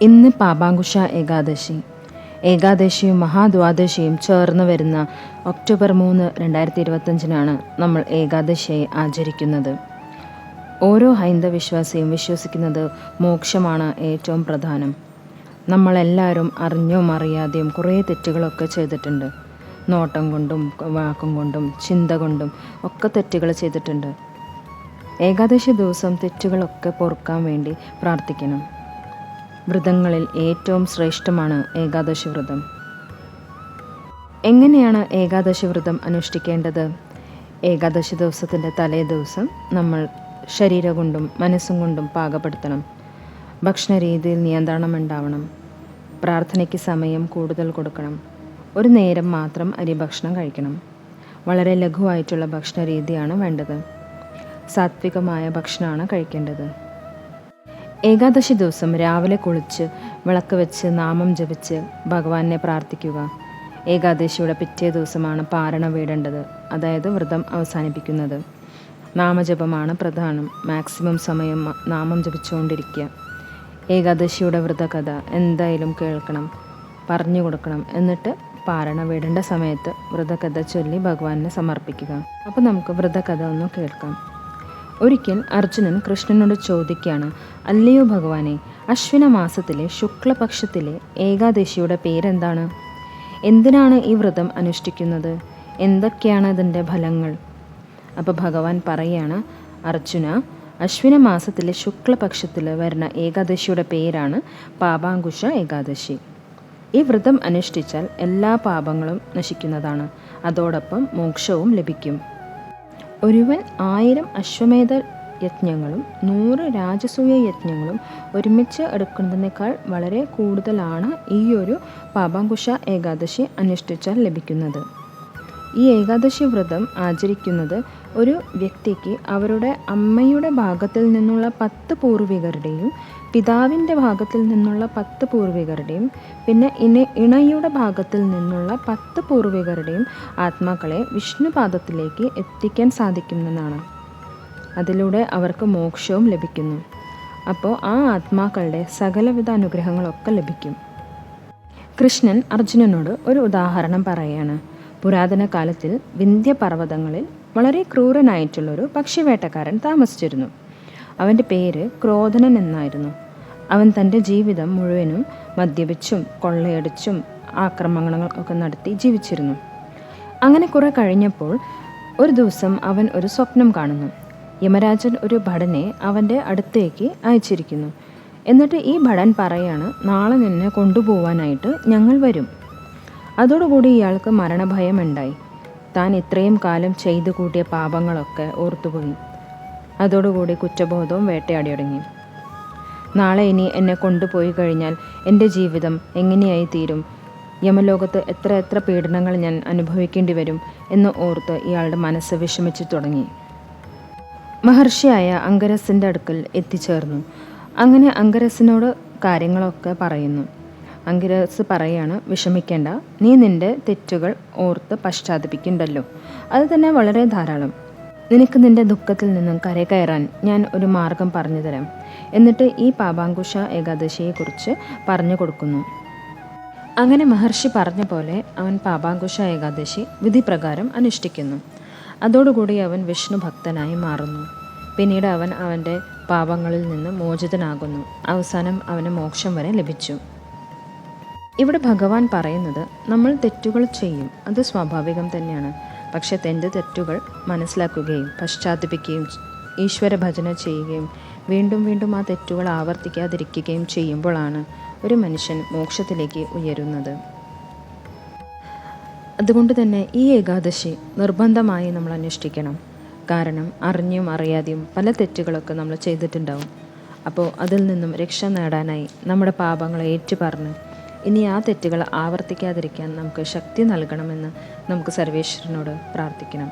ഇന്ന് പാപാങ്കുഷ ഏകാദശി. ഏകാദശിയും മഹാദ്വാദശിയും ചേർന്ന് വരുന്ന ഒക്ടോബർ മൂന്ന് രണ്ടായിരത്തി ഇരുപത്തഞ്ചിനാണ് നമ്മൾ ഏകാദശിയെ ആചരിക്കുന്നത്. ഓരോ ഹൈന്ദവ വിശ്വാസിയും വിശ്വസിക്കുന്നത് മോക്ഷമാണ് ഏറ്റവും പ്രധാനം. നമ്മളെല്ലാവരും അറിഞ്ഞും അറിയാതെയും കുറേ തെറ്റുകളൊക്കെ ചെയ്തിട്ടുണ്ട്. നോട്ടം കൊണ്ടും വാക്കും കൊണ്ടും ചിന്ത കൊണ്ടും ഒക്കെ തെറ്റുകൾ ചെയ്തിട്ടുണ്ട്. ഏകാദശി ദിവസം തെറ്റുകളൊക്കെ പൊറുക്കാൻ വേണ്ടി പ്രാർത്ഥിക്കണം. വ്രതങ്ങളിൽ ഏറ്റവും ശ്രേഷ്ഠമാണ് ഏകാദശി വ്രതം. എങ്ങനെയാണ് ഏകാദശി വ്രതം അനുഷ്ഠിക്കേണ്ടത്? ഏകാദശി ദിവസത്തിന്റെ തലേ ദിവസം നമ്മൾ ശരീരം കൊണ്ടും മനസ്സും കൊണ്ടും പാകപ്പെടുത്തണം. ഭക്ഷണ രീതിയിൽ നിയന്ത്രണം ഉണ്ടാവണം പ്രാർത്ഥനയ്ക്ക് സമയം കൂടുതൽ കൊടുക്കണം. ഒരു നേരം മാത്രം അരി ഭക്ഷണം കഴിക്കണം. വളരെ ലഘുവായിട്ടുള്ള ഭക്ഷണ രീതിയാണ് വേണ്ടത്. സാത്വികമായ ഭക്ഷണമാണ് കഴിക്കേണ്ടത്. ഏകാദശി ദിവസം രാവിലെ കുളിച്ച് വിളക്ക് വെച്ച് നാമം ജപിച്ച് ഭഗവാനെ പ്രാർത്ഥിക്കുക. ഏകാദശിയുടെ പിറ്റേ ദിവസമാണ് പാരണ വീടേണ്ടത്. അതായത് വ്രതം അവസാനിപ്പിക്കുന്നത്. നാമജപമാണ് പ്രധാനം. മാക്സിമം സമയം നാമം ജപിച്ചുകൊണ്ടിരിക്കുക. ഏകാദശിയുടെ വ്രതകഥ എന്തായാലും കേൾക്കണം പറഞ്ഞു കൊടുക്കണം എന്നിട്ട് പാരണ വീടേണ്ട സമയത്ത് വ്രതകഥ ചൊല്ലി ഭഗവാനെ സമർപ്പിക്കുക. അപ്പോൾ നമുക്ക് വ്രതകഥ ഒന്ന് കേൾക്കാം. ഒരിക്കൽ അർജുനൻ കൃഷ്ണനോട് ചോദിക്കുകയാണ് അല്ലയോ ഭഗവാനെ അശ്വിന മാസത്തിലെ ശുക്ലപക്ഷത്തിലെ ഏകാദശിയുടെ പേരെന്താണ്? എന്തിനാണ് ഈ വ്രതം അനുഷ്ഠിക്കുന്നത്? എന്തൊക്കെയാണ് ഇതിന്റെ ഫലങ്ങൾ? അപ്പോൾ ഭഗവാൻ പറയാണ് അർജുന അശ്വിന മാസത്തിലെ ശുക്ലപക്ഷത്തിൽ വരുന്ന ഏകാദശിയുടെ പേരാണ് പാപാങ്കുശ ഏകാദശി. ഈ വ്രതം അനുഷ്ഠിച്ചാൽ എല്ലാ പാപങ്ങളും നശിക്കുന്നതാണ്. അതോടൊപ്പം മോക്ഷവും ലഭിക്കും. ഒരുവൻ ആയിരം അശ്വമേധ യജ്ഞങ്ങളും നൂറ് രാജസൂയ യജ്ഞങ്ങളും ഒരുമിച്ച് എടുക്കുന്നതിനേക്കാൾ വളരെ കൂടുതലാണ് ഈ ഒരു പാപാങ്കുശ ഏകാദശി അനുഷ്ഠിച്ചാൽ ലഭിക്കുന്നത്. ഈ ഏകാദശി വ്രതം ആചരിക്കുന്നത് ഒരു വ്യക്തിക്ക് അവരുടെ അമ്മയുടെ ഭാഗത്തിൽ നിന്നുള്ള പത്ത് പൂർവികരുടെയും പിതാവിന്റെ ഭാഗത്തിൽ നിന്നുള്ള പത്ത് പൂർവികരുടെയും പിന്നെ ഇണ ഇണയുടെ ഭാഗത്തിൽ നിന്നുള്ള പത്ത് പൂർവികരുടെയും ആത്മാക്കളെ വിഷ്ണുപാദത്തിലേക്ക് എത്തിക്കാൻ സാധിക്കുമെന്നാണ് അതിലൂടെ അവർക്ക് മോക്ഷവും ലഭിക്കുന്നു. അപ്പോൾ ആ ആത്മാക്കളുടെ സകലവിധ അനുഗ്രഹങ്ങളൊക്കെ ലഭിക്കും. കൃഷ്ണൻ അർജുനനോട് ഒരു ഉദാഹരണം പറയാണ്. പുരാതന കാലത്തിൽ വിന്ധ്യ വിന്ധ്യപർവതങ്ങളിൽ വളരെ ക്രൂരനായിട്ടുള്ളൊരു പക്ഷിവേട്ടക്കാരൻ താമസിച്ചിരുന്നു. അവന്റെ പേര് ക്രോധനൻ എന്നായിരുന്നു. അവൻ തന്റെ ജീവിതം മുഴുവനും മദ്യപിച്ചും കൊള്ളയടിച്ചും ആക്രമണങ്ങൾ ഒക്കെ നടത്തി ജീവിച്ചിരുന്നു. അങ്ങനെ കുറെ കഴിഞ്ഞപ്പോൾ ഒരു ദിവസം അവൻ ഒരു സ്വപ്നം കാണുന്നു. യമരാജൻ ഒരു ഭടനെ അവന്റെ അടുത്തേക്ക് അയച്ചിരിക്കുന്നു. എന്നിട്ട് ഈ ഭടൻ പറയാണ് നാളെ നിന്നെ കൊണ്ടുപോവാനായിട്ട് ഞങ്ങൾ വരും. അതോടുകൂടി ഇയാൾക്ക് മരണഭയം ഉണ്ടായി താൻ ഇത്രയും കാലം ചെയ്തു കൂട്ടിയ പാപങ്ങളൊക്കെ ഓർത്തുപോയി. അതോടുകൂടി കുറ്റബോധവും വേട്ടയാടി തുടങ്ങി നാളെ ഇനി എന്നെ കൊണ്ടുപോയി കഴിഞ്ഞാൽ എന്റെ ജീവിതം എങ്ങനെയായി തീരും യമലോകത്ത് എത്ര എത്ര പീഡനങ്ങൾ ഞാൻ അനുഭവിക്കേണ്ടി വരും എന്ന് ഓർത്ത് ഇയാളുടെ മനസ്സ് വിഷമിച്ചു തുടങ്ങി. മഹർഷിയായ അങ്കരസിന്റെ അടുക്കൽ എത്തിച്ചേർന്നു. അങ്ങനെ അങ്കരസിനോട് കാര്യങ്ങളൊക്കെ പറയുന്നു. അങ്കിരസ് പറയാണ് വിഷമിക്കേണ്ട. നീ നിന്റെ തെറ്റുകൾ ഓർത്ത് പശ്ചാത്തപിക്കണ്ടല്ലോ. അത് തന്നെ വളരെ ധാരാളം. നിനക്ക് നിന്റെ ദുഃഖത്തിൽ നിന്നും കരകയറാൻ ഞാൻ ഒരു മാർഗം പറഞ്ഞു തരാം എന്നിട്ട് ഈ പാപാങ്കുശ ഏകാദശിയെക്കുറിച്ച് പറഞ്ഞു കൊടുക്കുന്നു. അങ്ങനെ മഹർഷി പറഞ്ഞ പോലെ അവൻ പാപാങ്കുശ ഏകാദശി വിധിപ്രകാരം അനുഷ്ഠിക്കുന്നു. അതോടുകൂടി അവൻ വിഷ്ണു ഭക്തനായി മാറുന്നു. പിന്നീട് അവൻ അവന്റെ പാപങ്ങളിൽ നിന്ന് മോചിതനാകുന്നു. അവസാനം അവന് മോക്ഷം വരെ ലഭിച്ചു. ഇവിടെ ഭഗവാൻ പറയുന്നത് നമ്മൾ തെറ്റുകൾ ചെയ്യും. അത് സ്വാഭാവികം തന്നെയാണ്. പക്ഷെ തന്റെ തെറ്റുകൾ മനസ്സിലാക്കുകയും പശ്ചാത്തപിക്കുകയും ഈശ്വര ഭജന ചെയ്യുകയും വീണ്ടും വീണ്ടും ആ തെറ്റുകൾ ആവർത്തിക്കാതിരിക്കുകയും ചെയ്യുമ്പോഴാണ് ഒരു മനുഷ്യൻ മോക്ഷത്തിലേക്ക് ഉയരുന്നത്. അതുകൊണ്ട് തന്നെ ഈ ഏകാദശി നിർബന്ധമായി നമ്മൾ അനുഷ്ഠിക്കണം കാരണം അറിഞ്ഞും അറിയാതെയും പല തെറ്റുകളൊക്കെ നമ്മൾ ചെയ്തിട്ടുണ്ടാവും. അപ്പോൾ അതിൽ നിന്നും രക്ഷ നേടാനായി നമ്മുടെ പാപങ്ങളെ ഏറ്റുപറഞ്ഞ് ഇനി ആ തെറ്റുകൾ ആവർത്തിക്കാതിരിക്കാൻ നമുക്ക് ശക്തി നൽകണമെന്ന് നമുക്ക് സർവേശ്വരനോട് പ്രാർത്ഥിക്കണം.